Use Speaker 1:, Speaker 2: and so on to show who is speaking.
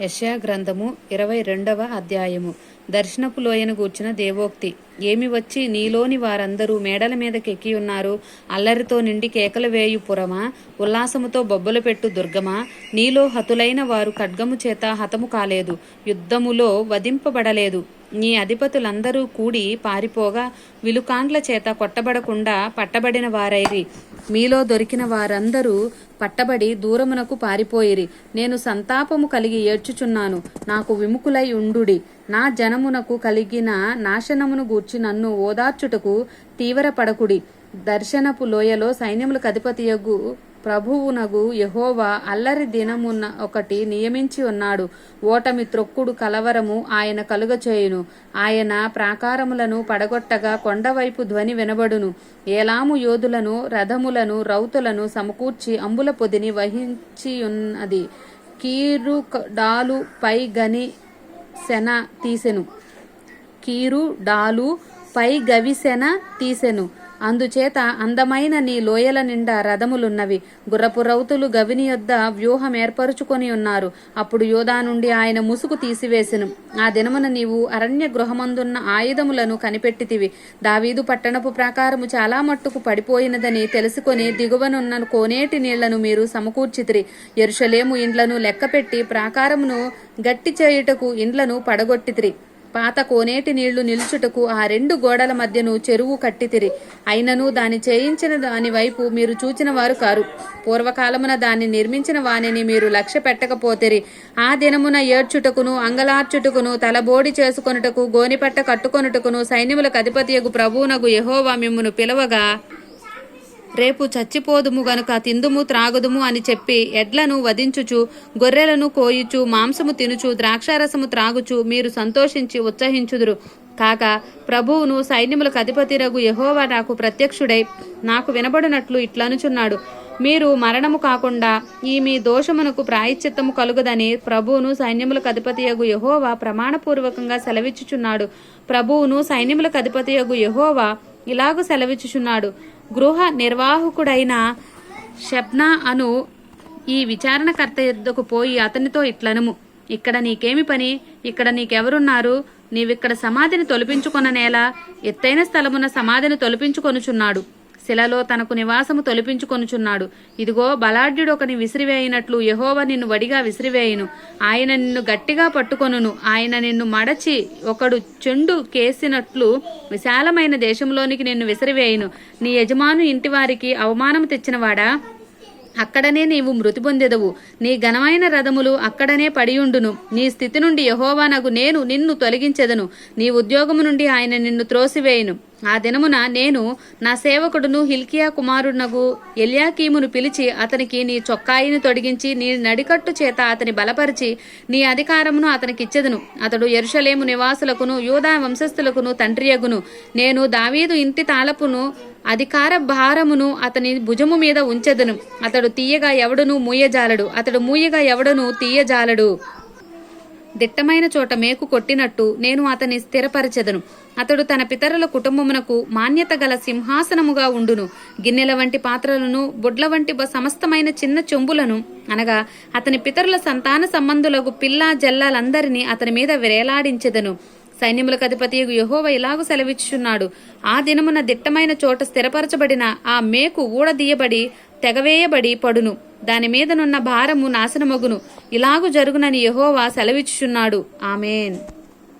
Speaker 1: యశా గ్రంథము ఇరవై రెండవ అధ్యాయము. దర్శనపు లోయను గూర్చిన దేవోక్తి ఏమి వచ్చి నీలోని వారందరూ మేడల మీదకెక్కి ఉన్నారు? అల్లరితో నిండి కేకలు వేయు పురమా? ఉల్లాసముతో బొబ్బలు పెట్టు దుర్గమా? నీలో హతులైన వారు ఖడ్గము చేత హతము కాలేదు యుద్ధములో వధింపబడలేదు. నీ అధిపతులందరూ కూడి పారిపోగా విలుకాండ్ల చేత కొట్టబడకుండా పట్టబడిన వారైరి. మీలో దొరికిన వారందరూ పట్టబడి దూరమునకు పారిపోయిరి. నేను సంతాపము కలిగి ఏడ్చుచున్నాను. నాకు విముకులై ఉండుడి. నా జనమునకు కలిగిన నాశనమును గూర్చి నన్ను ఓదార్చుటకు తీవ్రపడకుడి. దర్శనపు లోయలో సైన్యములకు అధిపతియగు ప్రభువునగు యహోవా అల్లరి దినమున్న ఒకటి నియమించి ఉన్నాడు. ఓటమి త్రొక్కుడు కలవరము ఆయన కలుగచేయును. ఆయన ప్రాకారములను పడగొట్టగా కొండవైపు ధ్వని వినబడును. ఏలాము యోధులను రథములను రౌతులను సమకూర్చి అంబుల పొదిని వహించియున్నది. కీరు డాలు పై గని శన తీసెను. కీరు డాలు పై గవిసెన తీసెను. అందుచేత అందమైన నీ లోయల నిండా రథములున్నవి. గుర్రపు రౌతులు గవిని యొద్ద వ్యూహం ఏర్పరుచుకొని ఉన్నారు. అప్పుడు యోధా నుండి ఆయన ముసుగు తీసివేసెను. ఆ దినమున నీవు అరణ్య గృహమందున్న ఆయుధములను కనిపెట్టితివి. దావీదు పట్టణపు ప్రాకారము చాలా మట్టుకు పడిపోయినదని తెలుసుకొని దిగువనున్న కోనేటి నీళ్ళను మీరు సమకూర్చితిరి. ఎరుషలేము ఇండ్లను లెక్కపెట్టి ప్రాకారమును గట్టి చేయుటకు ఇండ్లను పడగొట్టితిరి. పాత కోనేటి నీళ్ళు నిలుచుటకు ఆ రెండు గోడల మధ్యను చెరువు కట్టితిరి. అయినను దాని చేయించిన దాని వైపు మీరు చూచిన వారు కారు. పూర్వకాలమున దాన్ని నిర్మించిన వానిని మీరు లక్ష్య పెట్టకపోతేరి. ఆ దినమున ఏడ్చుటకును అంగలార్చుటకును తలబోడి చేసుకొనుటకు గోనిపట్ట కట్టుకొనుటకును సైన్యములకు అధిపతియగు ప్రభువునగు యహోవా మిమ్మును పిలవగా రేపు చచ్చిపోదుము గనుక తిందుము త్రాగుదుము అని చెప్పి ఎడ్లను వధించుచు గొర్రెలను కోయుచు మాంసము తినుచు ద్రాక్షారసము త్రాగుచు మీరు సంతోషించి ఉత్సహించుదురు. కాక ప్రభువును సైన్యములకు అధిపతిరగు యహోవా నాకు ప్రత్యక్షుడై నాకు వినబడినట్లు ఇట్లనుచున్నాడు. మీరు మరణము కాకుండా ఈ మీ దోషమునకు ప్రాయశ్చిత్తము కలుగదని ప్రభువును సైన్యములకు అధిపతియగు యహోవా ప్రమాణపూర్వకంగా సెలవిచ్చుచున్నాడు. ప్రభువును సైన్యములకు అధిపతియగు యహోవా ఇలాగు సెలవిచ్చుచున్నాడు. గృహ నిర్వాహకుడైన షబ్నా అను ఈ విచారణకర్త యుద్ధకు పోయి అతనితో ఇట్లనుము. ఇక్కడ నీకేమి పని? ఇక్కడ నీకెవరున్నారు? నీవిక్కడ సమాధిని తొలిపించుకొననేలా ఎత్తైన స్థలమున సమాధిని తొలిపించుకొనుచున్నాడు. శిలలో తనకు నివాసము తొలిపించుకొనుచున్నాడు. ఇదిగో బలాఢ్యుడొకని విసిరివేయినట్లు యహోవ నిన్ను వడిగా విసిరివేయును. ఆయన నిన్ను గట్టిగా పట్టుకొనును. ఆయన నిన్ను మడచి ఒకడు చెండు కేసినట్లు విశాలమైన దేశంలోనికి నిన్ను విసిరివేయును. నీ యజమాను ఇంటివారికి అవమానం తెచ్చినవాడా? అక్కడనే నీవు మృతి పొందెదవు. నీ ఘనమైన రథములు అక్కడనే పడియుండును. నీ స్థితి నుండి యహోవానకు నేను నిన్ను తొలగించెదను. నీ ఉద్యోగము నుండి ఆయన నిన్ను త్రోసివేయును. ఆ దినమున నేను నా సేవకుడును హిల్కియా కుమారునగు ఎల్యాకీమును పిలిచి అతనికి నీ చొక్కాయిని తొడిగించి నీ నడికట్టు చేత అతని బలపరిచి నీ అధికారమును అతనికిచ్చెదను. అతడు ఎరుషలేము నివాసులకును యూదా వంశస్థులకును తండ్రియగును. నేను దావీదు ఇంటి తాళపును అధికార భారమును అతని భుజము మీద ఉంచెదను. అతడు తీయగా ఎవడును మూయజాలడు. అతడు మూయగా ఎవడును తీయజాలడు. దిట్టమైన చోట మేకు కొట్టినట్టు నేను అతని స్థిరపరచెదను. అతడు తన పితరుల కుటుంబమునకు మాన్యత గల సింహాసనముగా ఉండును. గిన్నెల వంటి పాత్రలను బొడ్ల వంటి సమస్తమైన చిన్న చెంబులను అనగా అతని పితరుల సంతాన సంబంధులకు పిల్ల జల్లాలందరినీ అతని మీద వేలాడించెదను సైన్యములకు అధిపతి యహోవ ఇలాగు సెలవిచ్చుచున్నాడు. ఆ దినమున దిట్టమైన చోట స్థిరపరచబడిన ఆ మేకు ఊడదీయబడి తెగవేయబడి పడును. దాని మీదనున్న భారము నాశనమగును. ఇలాగు జరుగునని యహోవా సెలవిచ్చుచున్నాడు. ఆమెన్.